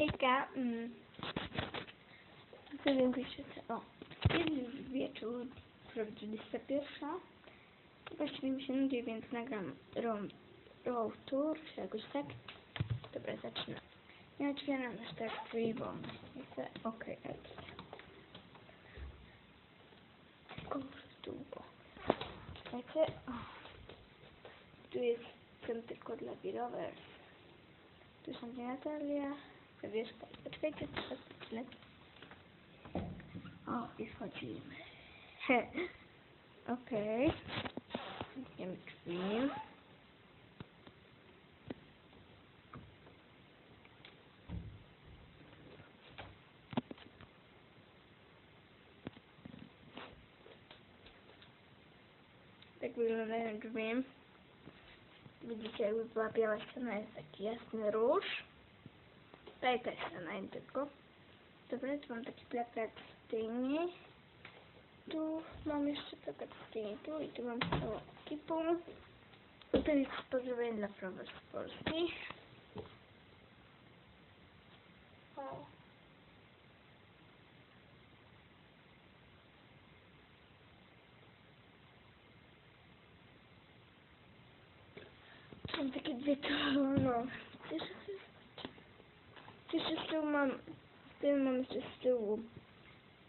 Hejka. Mm. Powiem jeszcze. O, jest już wieczór, 21. Właściwie mi się nudzi, więc nagram road tour, czy jakoś tak. Dobra, zaczynam. Nie otwieram aż tak drzwi, bo nie chcę. Okej, okay, Kurde, długo. Czekajcie. Tu jest ten tylko dla wirowers. Tu są dwie Natalia. Zawieszka. Poczekajcie, chwilę. O, i wchodzimy. He. Okej. Zamkniemy drzwi. Tak wyglądają drzwi. Widzicie, jakby była biała ściana, jest taki jasny róż. Tutaj też nie tylko. Dobra, tu mam taki plakat z tymi. Tu mam jeszcze plakat z tymi, tu i tu mam całą ekipą. Tutaj jest pozdrowienie dla Prowes z Polski. Są takie dwie no. Jeszcze, jeszcze z tyłu mam, z tyłu mam jeszcze z tyłu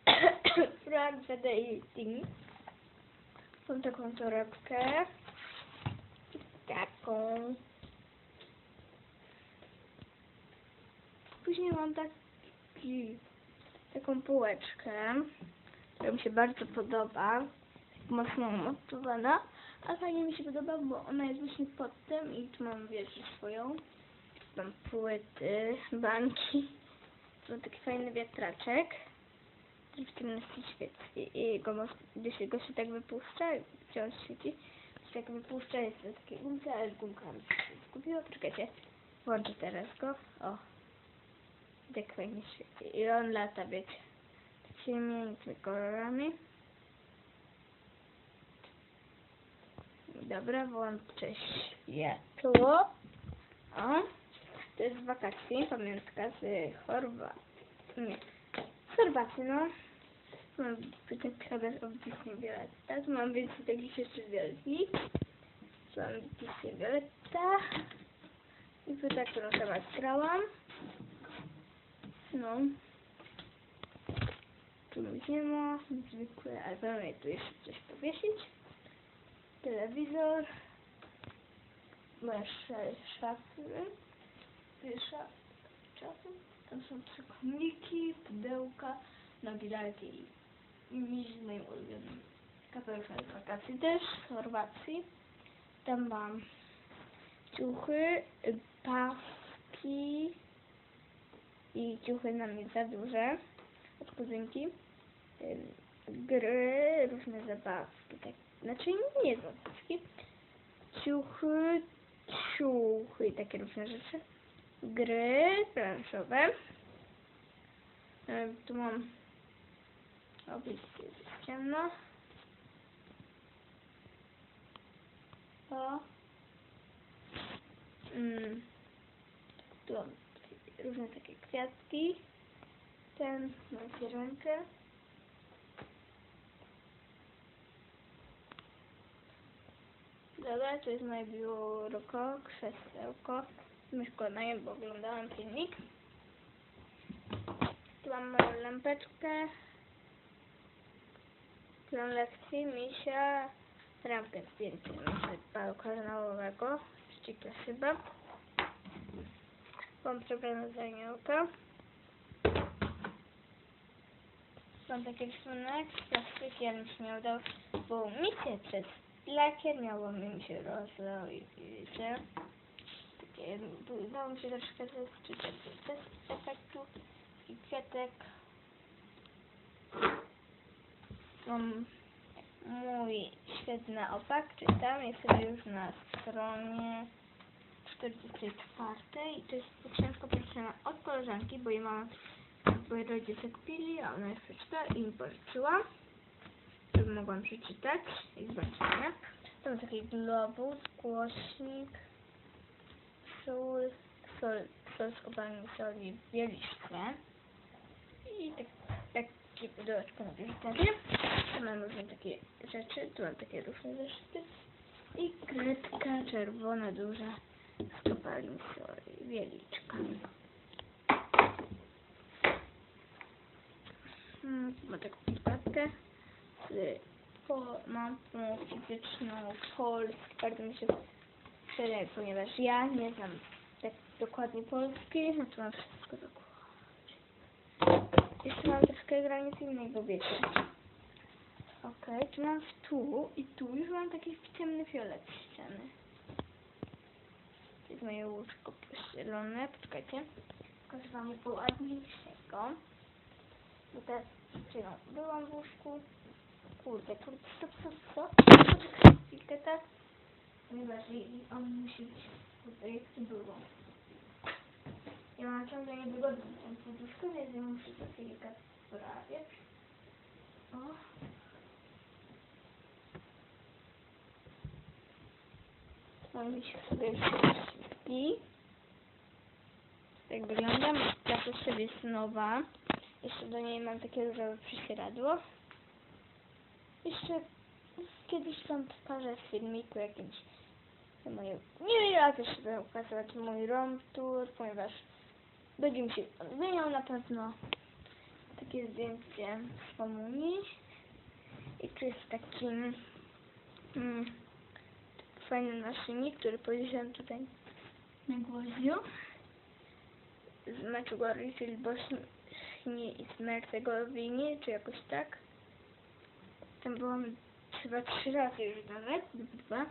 Frank Dating. Mam taką torebkę. Taką. Później mam taki, taką półeczkę, która mi się bardzo podoba. Mocno umocowana. Ale fajnie mi się podoba, bo ona jest właśnie pod tym i tu mam wieżę swoją. Mam płyty, banki. Mam taki fajny wiatraczek. W ciemności świeci i go, gdy go się tak wypuszcza, gdzie on świeci, się tak wypuszcza, jest to takie gumka, ale gumka mi się zgubiła. Poczekajcie, włączę teraz go. O, tak fajnie świeci. I on lata, wiecie, takimi tymi kolorami. Dobra, włączę światło. O, to jest z wakacji, pamiątka z Chorwacji. Nie, z Chorwacji, no. Mam tutaj od Disney Violetta. Tu mam więcej takich jeszcze wielkich. Mam Disney Violetta. I tu tak, którą sama grałam. No. Tu nic nie ma, zwykłe, ale pewnie tu jeszcze coś powiesić telewizor, moje sz- szafy, szafy, tam są przekoniki, pudełka, nogi i miś z moim ulubionym kapeluszem z wakacji też, z Chorwacji. Tam mam ciuchy, paski i ciuchy na mnie za duże od kuzynki. Gry, różne zabawki, tak znaczy nie zabawki, ciuchy, ciuchy i takie różne rzeczy. Gry planszowe. E, Tu mam jest ciemno. O. Mm. Tu mam różne takie kwiatki. Ten mam zwierzękę. Dobra, to jest moje biurko, krzesełko. Na nim, bo oglądałam filmik. Tu mam moją lampeczkę. Lekcji, misia, rampę zdjęcia karnałowego, ściekle chyba. Mam przebrane za aniołka. Mam taki rysunek z plastykiem, już nie udał, bo mi się przez lakier miało mi się rozlał i wiecie. Udało mi się troszkę zesczytać bez efektu i kwiatek. Mam mój świetny opak, czytam, jest sobie już na stronie 44 i to jest książka pożyczona od koleżanki, bo jej mama Moi rodzice kupili, a ona już przeczytała i mi pożyczyła, żeby mogłam przeczytać i zobaczymy. Tam taki globus, głośnik, sól, sol, sol z kopalni soli w Bieliszce. I tak, takie pudełeczko na biżuterię. Tu mam różne takie rzeczy, tu mam takie różne zeszyty. I kredka czerwona, duża z kopalni soli, wieliczka. Mm, tu mam taką podkładkę z po, mam typiczną polską, bardzo mi się przydaje, ponieważ ja nie znam tak dokładnie polskiej, to mam wszystko dokładnie. Jeszcze mam troszkę granic innego, wiecie. Okej, tu mam tu i tu już mam taki ciemny fiolet ściany. To jest moje łóżko pościelone. Poczekajcie. Pokażę wam ładniejszego. Bo teraz czekam, byłam w łóżku. Kurde, kurde, stop, stop, stop. Chwilkę, tak? Ponieważ on musi być tutaj, było. Ja mam ciągle niewygodną tą poduszkę, więc ja muszę to chwilkę poprawiać. O. Mam mi się sobie świetli. Tak wyglądam. Ja to sobie jest. Jeszcze do niej mam takie różowe prześcieradło. Jeszcze kiedyś wam pokażę w filmiku jakimś moje, nie jak jeszcze będę ukazywać mój room tour, ponieważ będzie mi się on zmieniał na pewno takie zdjęcie z komunii i tu jest taki mm, fajny naszyjnik, który powiesiłem tutaj na gwoździu z meczu Gorli, czyli Bośni i z Hercegowinie, czy jakoś tak. Tam byłam chyba trzy razy już nawet, dwa.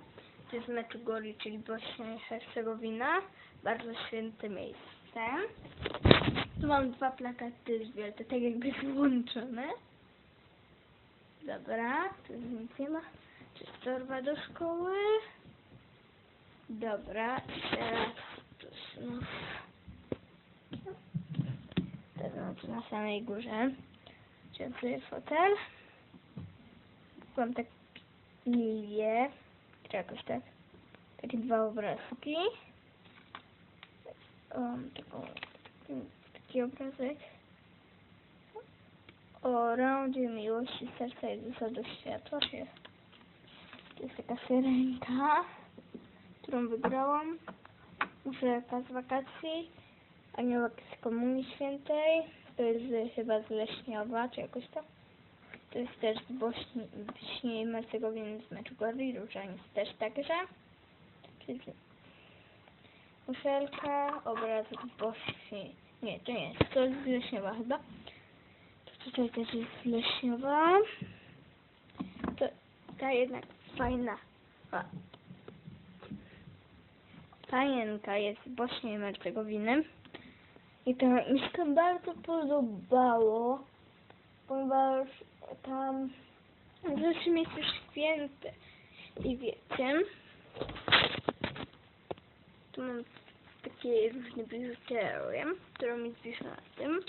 To jest meczu Goli, czyli Bośnia i Hercegowina. Bardzo święte miejsce. Tu mam dwa plakaty z wielce, tak jakby złączone. Dobra, tu nic nie ma. Jest torba do szkoły. Dobra, teraz tu znów. Teraz na samej górze. Ciepły fotel. Mam tak lilię, czy jakoś tak. Takie dwa obrazki. Um, taką, taki obrazek. O rondzie miłości serca i zasadu światła. To jest taka syrenka, którą wygrałam. Muszeka z wakacji. Aniołek z Komunii Świętej. To jest chyba z Leśniowa, czy jakoś tak. To jest też z Bośni, Bośni i Hercegowiny z meczu Gorli, Różaniec też także. Muszelka, obrazek Bośni. Nie, to nie jest, to jest z Leśniowa chyba. To tutaj też jest z Leśniowa. To ta jednak fajna. A. Panienka jest z Bośni i Hercegowiny. I to mi się bardzo podobało ponieważ tam w zeszłym jest już święte i wiecie, tu mam takie różne biżuterię, którą mi zwiszę na tym.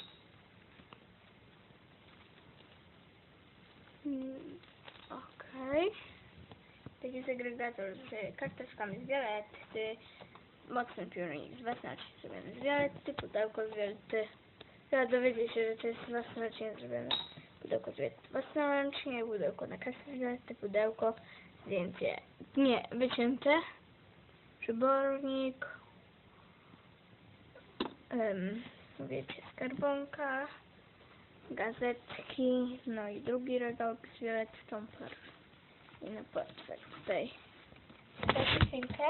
Mm, Okej. Taki segregator z karteczkami z violetty, mocny piórnik z własności zrobiony z violetty, pudełko z violetty. Trzeba dowiedzieć się, że to jest własnoręcznie zrobione pudełko własnoręcznie, pudełko na kasę violetty, pudełko, zdjęcie. Nie wycięte, przybornik, em, wiecie, skarbonka, gazetki, no i drugi regał z violettą i na portfel tutaj. Chwilkę.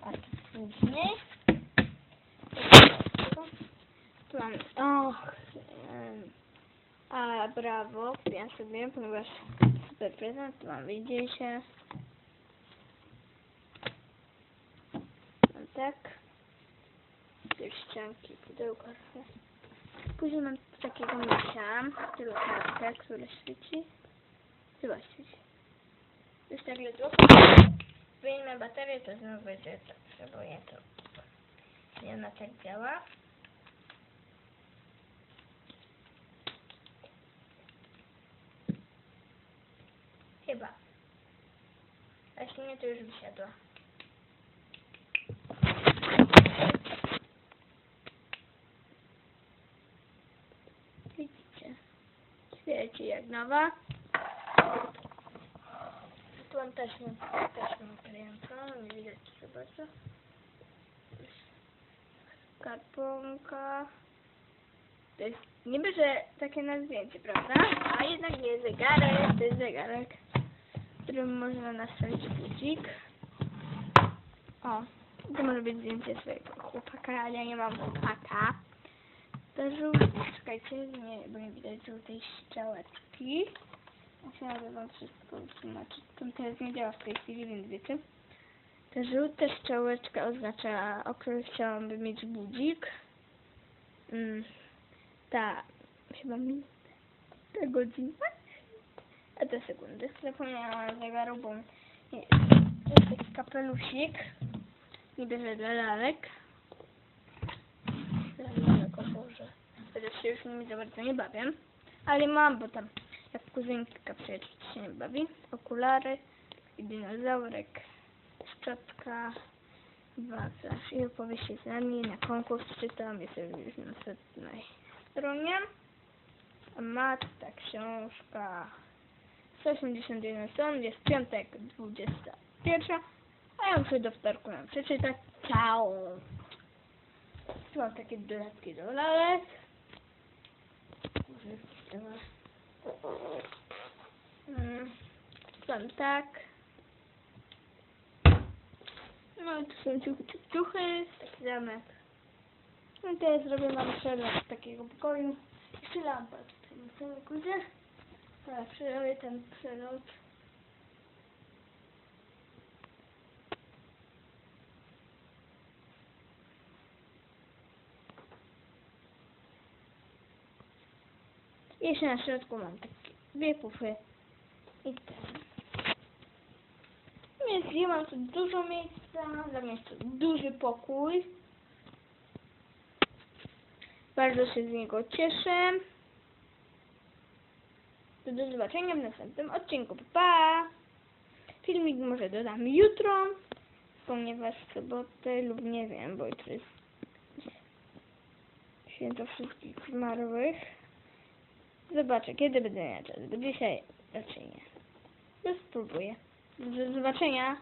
A to później. Mam, och, em, a brawo, kupiłam sobie, ponieważ super prezent, mam, widzicie. Mam tak. Te ścianki, pudełko. Później mam takiego misia, tylu kartę, które świeci. Chyba świeci. Już tak jutro. Wyjmę baterię, to znowu będzie dobrze, bo ja to nie ona tak działa. Chyba. A jeśli nie, to już wysiadła. Widzicie? Świeci jak nowa. Tu mam taśmę, taśmę kręcą, nie widać chyba co. Karponka. To jest niby, że takie na zdjęcie, prawda? A jednak nie zegarek, to jest zegarek którym można nastawić budzik. O, to może być zdjęcie swojego chłopaka, ale ja nie mam chłopaka. To żółte, czekajcie, nie, bo nie widać żółtej strzałeczki. Musiałabym wam wszystko wytłumaczyć. To teraz nie działa w tej chwili, więc wiecie. Ta żółta strzałeczka oznacza, o której chciałabym mieć budzik. Mm, ta, chyba mi, ta godzina. A te sekundy. Zapomniałam zegaru, bo jest taki kapelusik. Niby, że dla lalek. Lalek, o Boże. Chociaż się już nimi za bardzo nie bawię. Ale mam, bo tam jak kuzynka przecież się nie bawi. Okulary, i dinozaurek, szczotka, wachlarz i opowieści z nami. Na konkurs czytam, jest już na setnej stronie. A Matka, książka 181 stron, jest piątek, 21. A ja muszę do wtorku ją przeczytać całą. Tu mam takie dodatki do lalek. Może jakieś temat. Mm, Tam tak. No i tu są ciuchy, ciuchy, taki zamek. No i teraz zrobię wam przelot z takiego pokoju. Jeszcze lampa tutaj na całej górze. Dobra, przerobię ten przelot. Jeszcze na środku mam takie dwie pufy i ten. Więc ja mam tu dużo miejsca, dla mnie jest to duży pokój. Bardzo się z niego cieszę. To do zobaczenia w następnym odcinku. Pa! Filmik może dodam jutro, ponieważ w sobotę lub nie wiem, bo jutro jest święto wszystkich zmarłych. Zobaczę, kiedy będę miała czas, bo dzisiaj raczej nie. No spróbuję. Do zobaczenia.